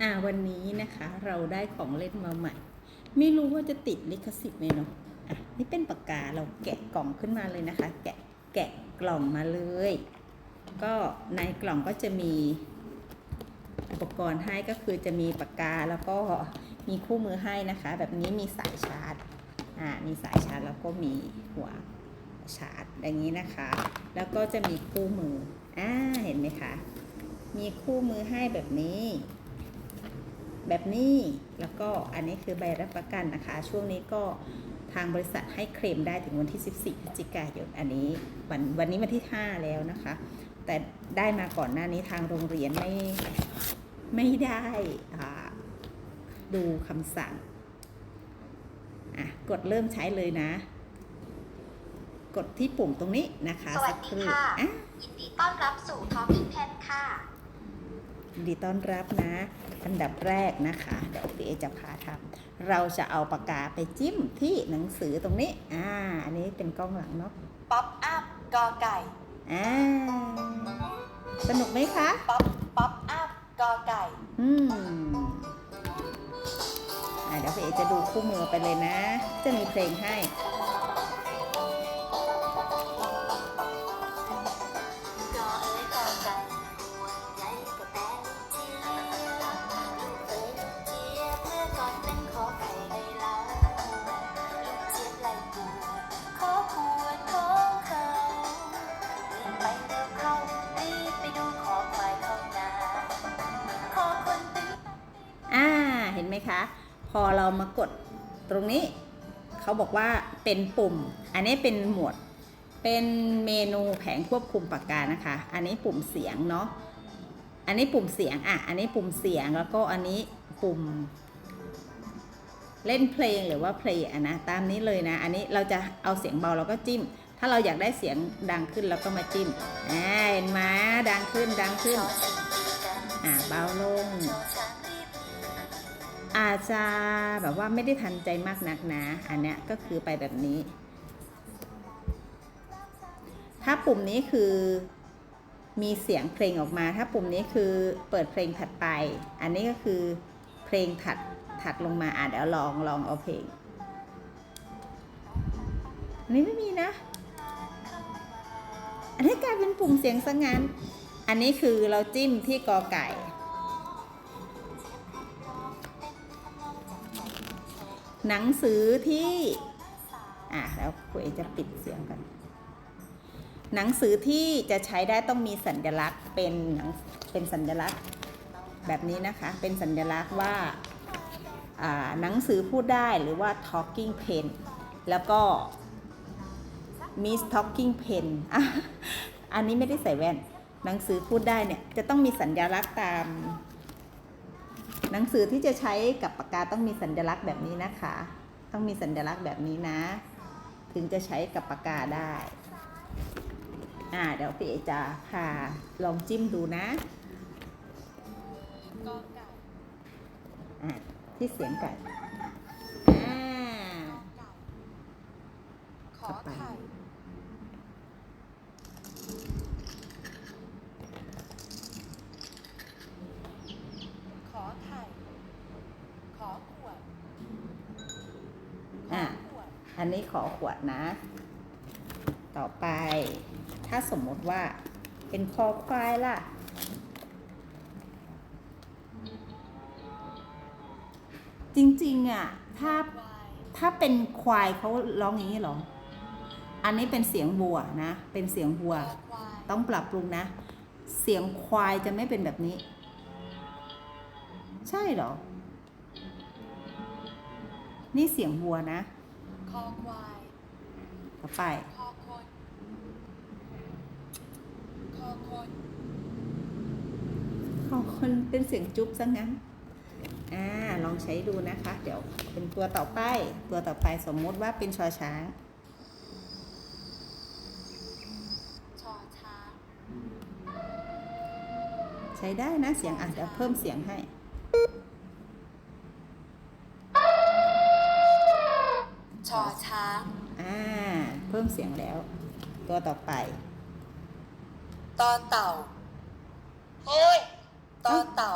อ่าวันนี้นะคะเราได้ของเล่นมาใหม่ ไม่รู้ว่าจะติดลิขสิทธิ์ไหมเนาะอะนี่เป็นปากกาเราแกะกล่องขึ้นมาเลยนะคะ แกะแกะกล่องมาเลย ก็ในกล่องก็จะมีอุปกรณ์ให้ก็คือจะมีปากกาแล้วก็มีคู่มือให้นะคะ แบบนี้มีสายชาร์จอ่ามีสายชาร์จแล้วก็มีหัวชาร์จอย่างนี้นะคะ แล้วก็จะมีคู่มืออ่าเห็นไหมคะมีคู่มือให้แบบนี้ แบบนี้ แล้วก็อันนี้คือใบรับประกันนะคะ ช่วงนี้ก็ทางบริษัทให้เคลมได้ถึงวันที่ 14พฤศจิกายน อันนี้วันวันนี้วันที่ 5 แล้วนะคะ แต่ได้มาก่อนหน้านี้ทางโรงเรียนไม่ไม่ได้อ่าดูคำสั่ง อะ กดเริ่มใช้เลยนะ กดที่ปุ่มตรงนี้นะคะสวัสัสกดีครู่ค่ะอะยินดี ยินดีต้อนรับนะ อันดับแรกนะคะ เดี๋ยวพี่เอจะพาทำเราจะเอาปากกาไปจิ้มที่หนังสือตรงนี้ อ่า อันนี้เป็นกล้องหลังเนาะ ป๊อปอัพกอไก่ อ่า สนุกไหมคะ ป๊อป ป๊อปอัพกอไก่ อืม อ่าเดี๋ยวพี่เอจะดูคู่มือไปเลยนะ จะมีเพลงให้ พอเรามากดตรงนี้ เขาบอกว่าเป็นปุ่ม อันนี้เป็นหมวด เป็นเมนูแผงควบคุมปากกานะคะ อันนี้ปุ่มเสียงเนาะ อันนี้ปุ่มเสียงอะ อันนี้ปุ่มเสียงแล้วก็อันนี้ปุ่ม เล่นเพลงหรือว่าเพลงอะนะตามนี้เลยนะ อันนี้เราจะเอาเสียงเบาเราก็จิ้ม ถ้าเราอยากได้เสียงดังขึ้นเราก็มาจิ้มอ่าเห็นไหมดังขึ้นดังขึ้นอ่าเบาลง อาจจะแบบว่าไม่ได้ทันใจมากนักนะอันเนี้ยก็คือไปแบบนี้ ถ้าปุ่มนี้คือมีเสียงเพลงออกมา ถ้าปุ่มนี้คือเปิดเพลงถัดไป อันนี้ก็คือเพลงถัดถัดลงมาอะเดี๋ยวลองลองเอาเพลงอันนี้ไม่มีนะ อันนี้กลายเป็นปุ่มเสียงซะงั้น อันนี้คือเราจิ้มที่กอไก่ หนังสือที่อะแล้วคุยจะปิดเสียงกันหนังสือที่จะใช้ได้ต้องมีสัญลักษณ์เป็นหนังเป็นสัญลักษณ์แบบนี้นะคะ เป็นสัญลักษณ์ว่าอ่าหนังสือพูดได้หรือว่า talking pen แล้วก็ miss talking pen อะอันนี้ไม่ได้ใส่แว่น หนังสือพูดได้เนี่ย จะต้องมีสัญลักษณ์ตาม หนังสือที่จะใช้กับปากกาต้องมีสัญลักษณ์แบบนี้นะคะ ต้องมีสัญลักษณ์แบบนี้นะ ถึงจะใช้กับปากกาได้อ่าเดี๋ยวพี่เอจะพาลองจิ้มดูนะอ่าที่เสียงไก่อ่าขอไข่ ไข่ ขอขวด ขออะ ขวด อันนี้ขอขวดนะ ต่อไป ถ้าสมมติว่าเป็นคอควายล่ะ จริงๆอะ ถ้า วาย ถ้าเป็นควายเขาร้องอย่างนี้เหรอ อันนี้เป็นเสียงวัวนะ เป็นเสียงวัว ควาย ต้องปรับปรุงนะ เสียงควายจะไม่เป็นแบบนี้ ใช่เหรอ นี่เสียงวัวนะ คอควาย ต่อไป คอคน คอคนขอคนเป็นเสียงจุ๊บซะงั้น อ่า ลองใช้ดูนะคะ เดี๋ยวเป็นตัวต่อไป ตัวต่อไปสมมุติว่าเป็นชอช้างชอช้าง ใช้ได้นะเสียงอะเดี๋ยวเพิ่มเสียงให้ เพิ่มเสียงแล้ว ตัวต่อไป ตอเต่าเฮ้ย ตอเต่า